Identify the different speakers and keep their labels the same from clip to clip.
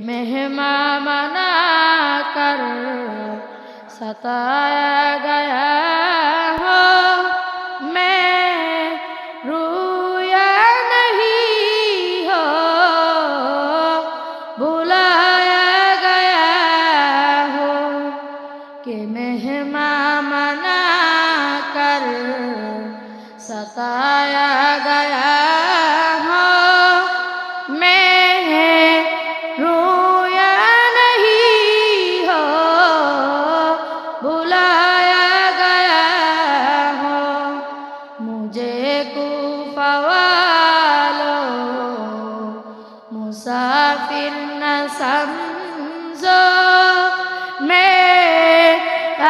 Speaker 1: मेहमा मना कर सताया गया हो। मैं रोया नहीं हो। बुलाया गया हो कि मेहमा मना कर सताया गया मुझे कूफा वालों मुसाफिर न समझो मैं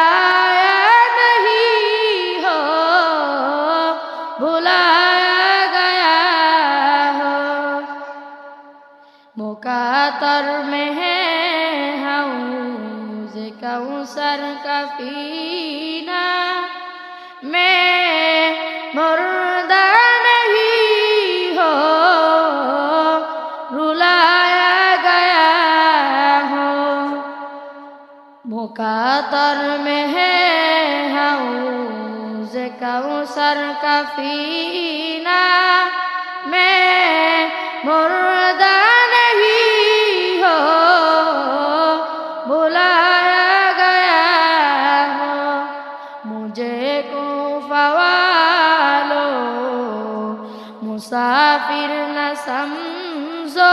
Speaker 1: आया नहीं हो बुलाया गया हो मुकातर में है हऊज मुकातर में है हऊज कौसर का पीना मैं मुर्दा नहीं हो, बुलाया गया हो। मुझे को फवालो मुसाफिर न समझो।